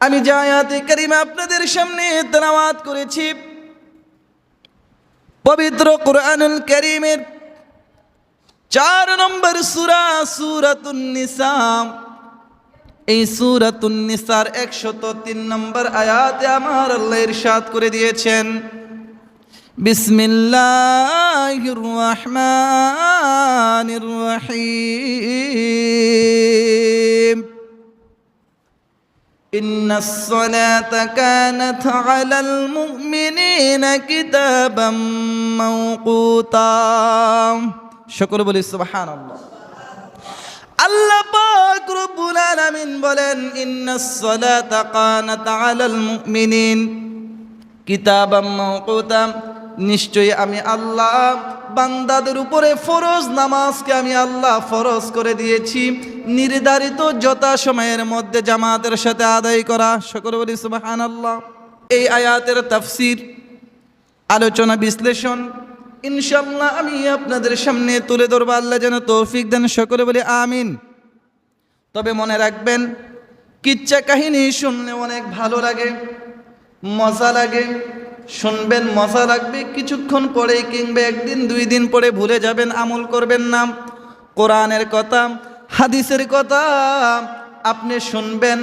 আমি জায়াতে করিমা আপনাদের সামনে তেলাওয়াত করেছি, পবিত্র কোরআনুল করিমের চার নম্বর সুরা সুরাতুন নিসাম এই সুরাতুন নিসার একশত তিন নম্বর আয়াতে আমার আল্লাহ ইরশাদ করে দিয়েছেন, বিসমিল্লাহির রহমানির রহিম। إن الصلاة كانت على المؤمنين كتابا موقوتا شكر بلي سبحان الله আল্লাহ পাক রব্বুল আলামিন বলেন ইন্নাস সালাতা কানাত আলাল মুমিনিন কিতাবাম মাওকুতা নিশ্চয়ই আমি আল্লাহ বান্দাদের উপরে ফরজ নামাজকে আমি আল্লাহ ফরজ করে দিয়েছি। নির্ধারিত যথা সময়ের মধ্যে জামাতের সাথে আদায় করা। সকল বলি সুবহানাল্লাহ। এই আয়াতের তাফসির, আলোচনা, বিশ্লেষণ ইনশাল্লাহ আমি আপনাদের সামনে তুলে ধরবো। আল্লাহ যেন তৌফিক দেন, সকলে বলে আমিন। তবে মনে রাখবেন, কিচ্ছা কাহিনী শুনলে অনেক ভালো লাগে, মজা লাগে। শুনবেন মশা রাখবে, কিছুক্ষণ পরে কিংবা একদিন, দুই দিন পরে ভুলে যাবেন, আমল করবেন না। কোরআনের কথা, হাদিসের কথা আপনি শুনবেন,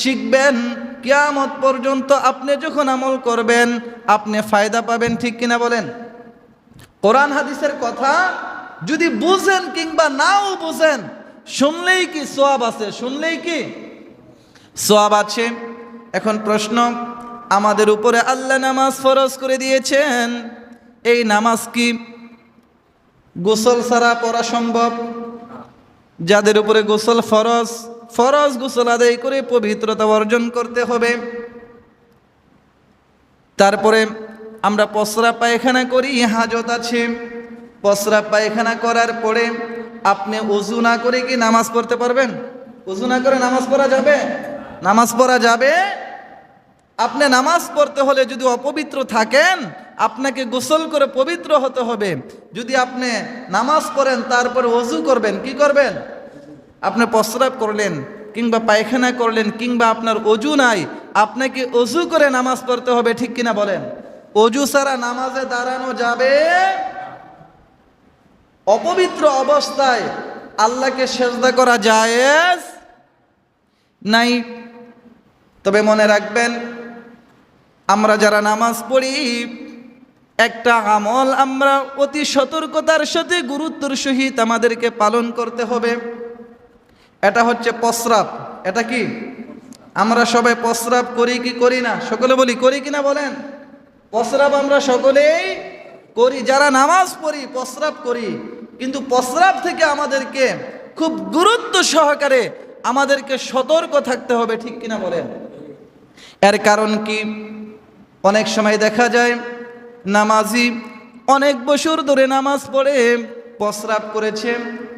শিখবেন, কিয়ামত পর্যন্ত আপনি যখন আমল করবেন, আপনি ফায়দা পাবেন, ঠিক কিনা বলেন? কোরআন, হাদিসের কথা যদি বুঝেন কিংবা নাও বুঝেন, শুনলেই কি সোয়াব আছে? শুনলেই কি? সোয়াব আছে। এখন প্রশ্ন আমাদের উপরে আল্লাহ নামাজ ফরজ করে দিয়েছেন। এই নামাজ কি গোসল ছাড়া পড়া সম্ভব? যাদের উপরে গোসল ফরজ ফরজ গোসল আদায় করে পবিত্রতা অর্জন করতে হবে। তারপরে আমরা পসরা পায়খানা করি, হাজত আছে। পসরা পায়খানা করার পরে আপনি অজু না করে কি নামাজ পড়তে পারবেন? অজু না করে নামাজ পড়া যাবে? নামাজ পড়া যাবে? আপনি নামাজ পড়তে হলে যদি অপবিত্র থাকেন, আপনাকে গোসল করে পবিত্র হতে হবে। যদি আপনি নামাজ পড়েন, তারপরে অজু করবেন, কি করবেন? আপনি প্রস্রাব করলেন, কিংবা পায়খানা করলেন, কিংবা আপনার অজু নাই, আপনাকে অজু করে নামাজ পড়তে হবে, ঠিক কিনা বলেন? অজু ছাড়া নামাজে দাঁড়ানো যাবে? অপবিত্র অবস্থায় আল্লাহকে সেজদা করা জায়েজ? নাই। তবে মনে রাখবেন আমরা যারা নামাজ পড়ি, একটা আমল আমরা অতি সতর্কতার সাথে গুরুত্বর সহিত আমাদেরকে পালন করতে হবে। এটা হচ্ছে প্রস্রাব। এটা কি? আমরা সবাই প্রস্রাব করি কি করি না? সকলে বলি, করি কি না বলেন? প্রস্রাব আমরা সকলেই করি। যারা নামাজ পড়ি, প্রস্রাব করি। কিন্তু প্রস্রাব থেকে আমাদেরকে খুব গুরুত্ব সহকারে আমাদেরকে সতর্ক থাকতে হবে, ঠিক কিনা বলেন? এর কারণ কি? অনেক সময় দেখা যায়, নামাজি অনেক বছর ধরে নামাজ পড়ে, প্রস্রাব করেছে।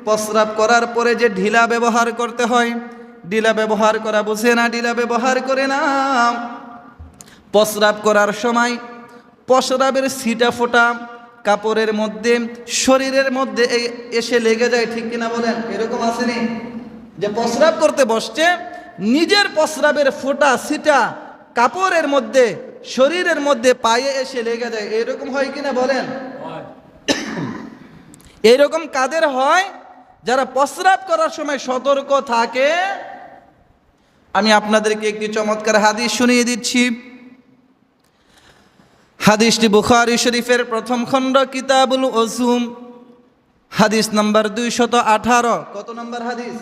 প্রস্রাব করার পরে যে ঢিলা ব্যবহার করতে হয়, ঢিলা ব্যবহার করা বুঝে না, ঢিলা ব্যবহার করে না। প্রস্রাব করার সময় প্রস্রাবের সিটা ফোটা কাপড়ের মধ্যে, শরীরের মধ্যে এই এসে লেগে যায়, ঠিক কিনা বলেন? এরকম আসেনি যে প্রস্রাব করতে বসছে, নিজের প্রস্রাবের ফোটা সিটা কাপড়ের মধ্যে শরীরের মধ্যে পায়ে এসে লেগে যায়। এরকম হয় কিনা বলেন? এরকম কাদের হয়? যারা প্রস্রাব করার সময় সতর্ক থাকে। আমি আপনাদেরকে একটি চমৎকার হাদিস শুনিয়ে দিচ্ছি। হাদিসটি বুখারি শরীফের প্রথম খণ্ড কিতাবুল ওজুম হাদিস নাম্বার দুইশত আঠারো। কত নম্বর হাদিস?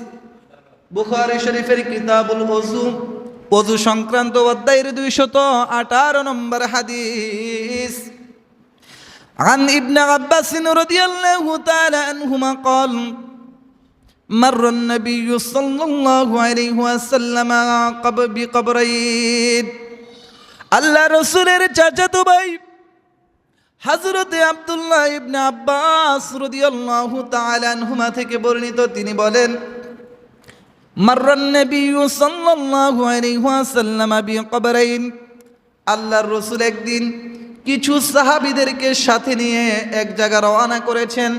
বুখারি শরীফের কিতাবুল ওজুম ওজু সংক্রান্ত অধ্যায়ের দুইশত আঠারো নম্বর হাদিস عن ابن عباس رضي الله تعالى عنهما قال مر النبي صلى الله عليه وسلم قبر بقبرين আল্লাহ রসুলের চাচাতো ভাই হজরতে আবদুল্লাহ ইবনে আব্বাস রদিয়াল্লাহু তাআলা আনহুমা থেকে বর্ণিত তিনি বলেন মাররান নবী সাল্লাল্লাহু আলাইহি ওয়াসাল্লাম বিকবরাইন আল্লাহর রসুল একদিন কিছু সাহাবীদেরকে সাথে নিয়ে এক জায়গা রওনা করেছেন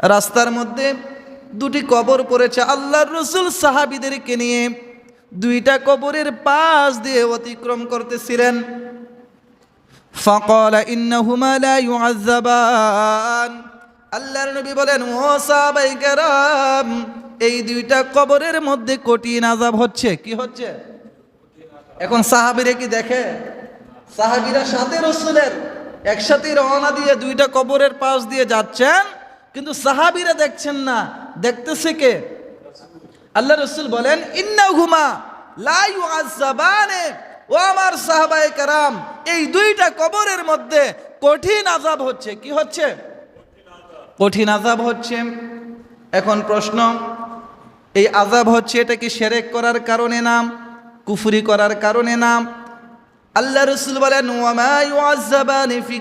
রাস্তার মধ্যে দুটি কবর পড়েছে আল্লাহর রসুল সাহাবীদেরকে নিয়ে দুইটা কবরের পাশ দিয়ে অতিক্রম করতেছিলেন فقال إنهما لا يعذبان আল্লাহর নবী বলেন ও সাহাবাই কেরাম এই দুইটা কবরের মধ্যে কঠিন আজাব হচ্ছে। কি হচ্ছে? এখন সাহাবিরে কি দেখে? সাহাবিরা সাথে রসুলের একসাথে রওনা দিয়ে দুইটা কবরের পাশ দিয়ে যাচ্ছেন, কিন্তু সাহাবিরা দেখছেন না। দেখতেছে কে? আল্লাহ রসুল বলেন ইন্না ঘুমা লাইউ আজাবানে ও আমার সাহাবাই কারাম, এই দুইটা কবরের মধ্যে কঠিন আজাব হচ্ছে। কি হচ্ছে? কঠিন আজাব হচ্ছে। এখন প্রশ্ন এই আজাব হচ্ছে এটা কি সেরেক করার কারণে নাম, কুফুরি করার কারণে নাম। আল্লাহ রসুল বলেন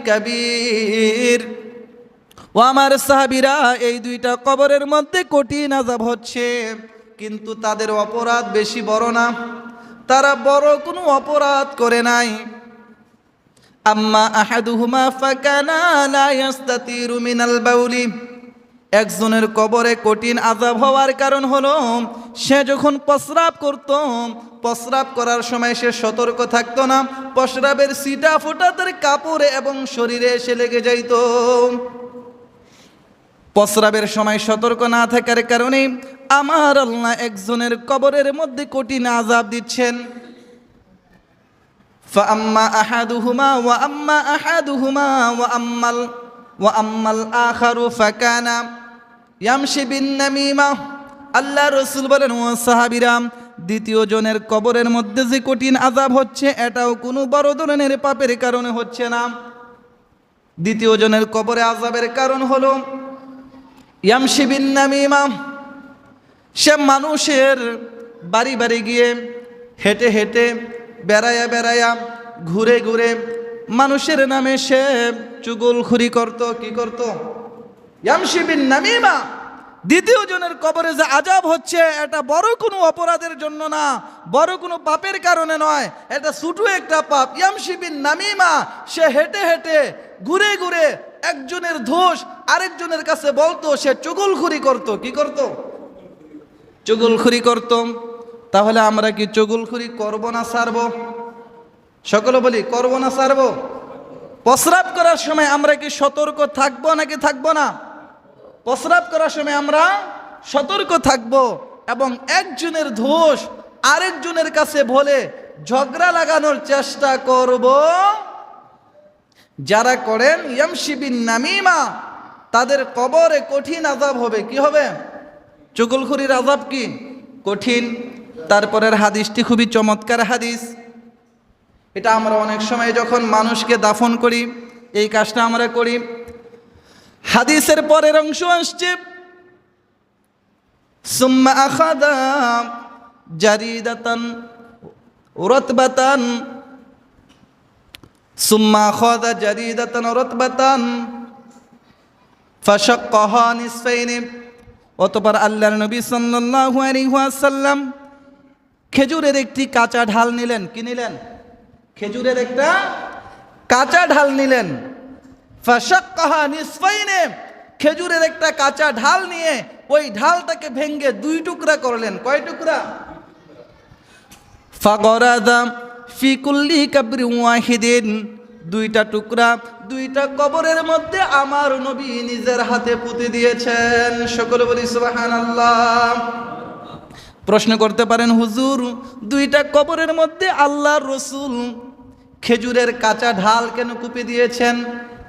কাবীর। ও আমার সাহাবিরা, এই দুইটা কবরের মধ্যে কঠিন আজাব হচ্ছে, কিন্তু তাদের অপরাধ বেশি বড় না। তারা বড় কোনো অপরাধ করে নাই। আম্মা আহাদুহুমা ফাকানা লা ইয়াস্তাতিরু মিনাল বাউলি। একজনের কবরে কঠিন আজাব হওয়ার কারণ হলো সে যখন প্রস্রাব করত প্রস্রাব করার সময় সে সতর্ক থাকতো না প্রস্রাবের সিটা ফোটা তার কাপড়ে এবং শরীরে এসে লেগে যাইত প্রস্রাবের সময় সতর্ক না থাকার কারণে আমার আল্লাহ একজনের কবরের মধ্যে কঠিন আজাব দিচ্ছেন فأما أحدهما وأما أحدهما وأما ال... وأما الآخر فكان ইয়ামশি বিন নামিমা, আল্লাহ রসুল বলেন, ও সাহাবিরাম দ্বিতীয় জনের কবরের মধ্যে যে কঠিন আজাব হচ্ছে, এটাও কোনো বড় ধরনের পাপের কারণে হচ্ছে না। দ্বিতীয় জনের কবরে আজাবের কারণ হল, ইয়ামশি বিন নামিমা, সে মানুষের বাড়ি বাড়ি গিয়ে হেঁটে হেঁটে, বেড়ায়া বেড়ায়া, ঘুরে ঘুরে মানুষের নামে সে চুগলখুরি করত, কি করতো? ইয়ামশিবিন নামিমা। দ্বিতীয় জনের কবরে যে আজাব হচ্ছে, এটা বড় কোনো অপরাধের জন্য না, বড় কোনো পাপের কারণে নয়, এটা ছোটো একটা পাপ। ইয়ামশিবিন নামিমা, সে হেঁটে হেঁটে ঘুরে ঘুরে একজনের দোষ আরেকজনের কাছে বলতো, সে চুগলখুরি করত। কি করত? চুগলখুরি করত। তাহলে আমরা কি চুগলখুরি করব না সারব সকলে বলি, করব না সারব প্রস্রাব করার সময় আমরা কি সতর্ক থাকব নাকি থাকব না? প্রস্রাব করার সময় আমরা সতর্ক থাকব এবং একজনের দোষ আরেকজনের কাছে বলে ঝগড়া লাগানোর চেষ্টা করব। যারা করেন, ইয়ামশিবিন নামিমা, তাদের কবরে কঠিন আজাব হবে। কি হবে? চুগলখুরির আজাব কি? কঠিন। তারপরের হাদিসটি খুবই চমৎকার হাদিস। এটা আমরা অনেক সময় যখন মানুষকে দাফন করি, এই কাজটা আমরা করি। হাদিসের পরের অংশ আসছে। সুম্মা সুম্মা অতপর আল্লাহর নবী সাল্লাল্লাহু খেজুরের একটি কাঁচা ঢাল নিলেন। কি নিলেন? খেজুরের একটা কাঁচা ঢাল নিলেন। ফাশাক্কাহা নিসফাইনে, খেজুরের একটা কাঁচা ঢাল নিয়ে ওই ঢালটাকে ভেঙ্গে দুই টুকরা করলেন। কয় টুকরা? ফাগরাদা ফি কুল্লি কাবরি ওয়াহিদিন, দুইটা টুকরা, দুইটা কবরের মধ্যে আমার নবী নিজের হাতে পুঁতে দিয়েছেন। সকলে বলি, সুবহানাল্লাহ। প্রশ্ন করতে পারেন, হুজুর, দুইটা কবরের মধ্যে আল্লাহ রসুল খেজুরের কাঁচা ঢাল কেন কুপে দিয়েছেন?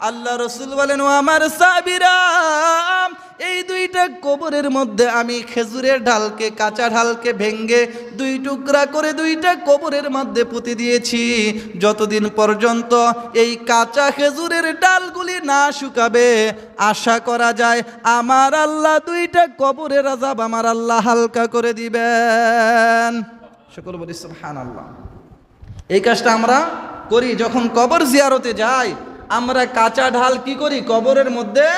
আল্লাহ রসুল বলেন, ও আমার সাবিরা এই দুইটা কবরের মধ্যে আমি খেজুরের ঢালকে, কাঁচা ঢালকে ভেঙ্গে দুই টুকরা করে দুইটা কবরের মধ্যে পুঁতে দিয়েছি। যতদিন পর্যন্ত এই কাঁচা খেজুরের ডালগুলি না শুকাবে, আশা করা যায় আমার আল্লাহ দুইটা কবরের আজাব আমার আল্লাহ হালকা করে দিবেন। সকল বলি, সুবহানাল্লাহ। এই কাজটা আমরা করি যখন কবর জিয়ারতে যাই আমরা কাঁচা ঢাল কি করি? কবরের মধ্যে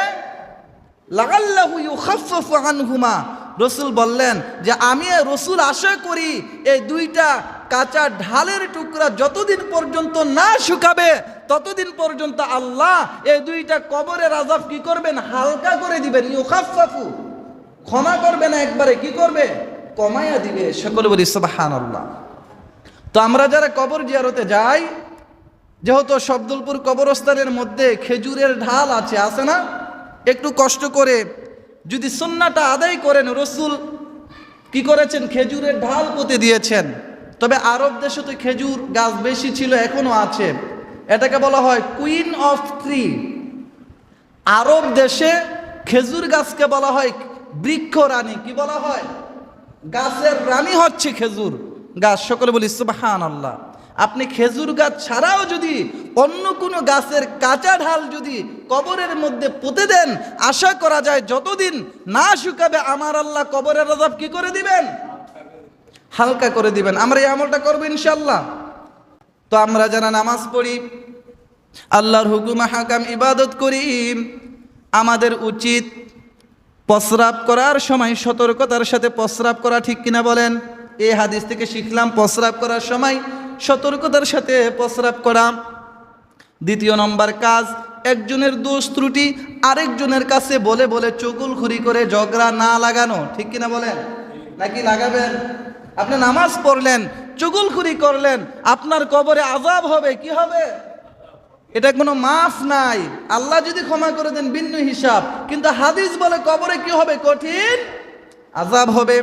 রসুল বললেন যে, আমি রসুল আশা করি এই দুইটা কাঁচা ঢালের টুকরা যতদিন পর্যন্ত না শুকাবে, ততদিন পর্যন্ত আল্লাহ এই দুইটা কবরের আজাব কি করবেন? হালকা করে দিবেন। ইউখাফফাফু। ক্ষমা করবে না একবারে, কি করবে? কমাইয়া দিবে। সকলে বলি সুবহানাল্লাহ। তো আমরা যারা কবর জিয়ারতে যাই যেহেতু শব্দলপুর কবরস্থানের মধ্যে খেজুরের ঢাল আছে আছে না? একটু কষ্ট করে যদি সন্নাটা আদায় করেন, রসুল কি করেছেন? খেজুরের ঢাল পুঁতে দিয়েছেন। তবে আরব দেশে তো খেজুর গাছ বেশি ছিল, এখনও আছে। এটাকে বলা হয় কুইন অফ ট্রি আরব দেশে খেজুর গাছকে বলা হয় বৃক্ষ রানী। কি বলা হয়? গাছের রানী হচ্ছে খেজুর গাছ। সকলে বলি সুবাহান আল্লাহ আপনি খেজুর গাছ ছাড়াও যদি অন্য কোনো গাছের কাঁচা ঢাল যদি কবরের মধ্যে পুঁতে দেন, আশা করা যায় যতদিন না শুকাবে আমার আল্লাহ কবরের আজাব কি করে দিবেন? হালকা করে দিবেন। আমরা এই আমলটা করব ইনশাল্লাহ তো আমরা যারা নামাজ পড়ি, আল্লাহর হুকুম, হাকাম, ইবাদত করি, আমাদের উচিত প্রস্রাব করার সময় সতর্কতার সাথে প্রস্রাব করা ঠিক কিনা বলেন? এই হাদিস থেকে শিখলাম, প্রস্রাব করার সময় সতর্কতার সাথে প্রস্রাব করা। দ্বিতীয় নম্বর কাজ, একজনের দোষ ত্রুটি আরেকজনের কাছে বলে বলে চকুল খুরি করে ঝগড়া না লাগানো। ঠিক কিনা বলেন? নাকি লাগাবেন? আপনি নামাজ পড়লেন চকুল চুগুলখুরি করলেন, আপনার কবরে আজাব হবে, কি হবে? এটা কোনো মাফ নাই। আল্লাহ যদি ক্ষমা করে দেন, ভিন্ন হিসাব। কিন্তু হাদিস বলে কবরে কি হবে? কঠিন আজাব হবে।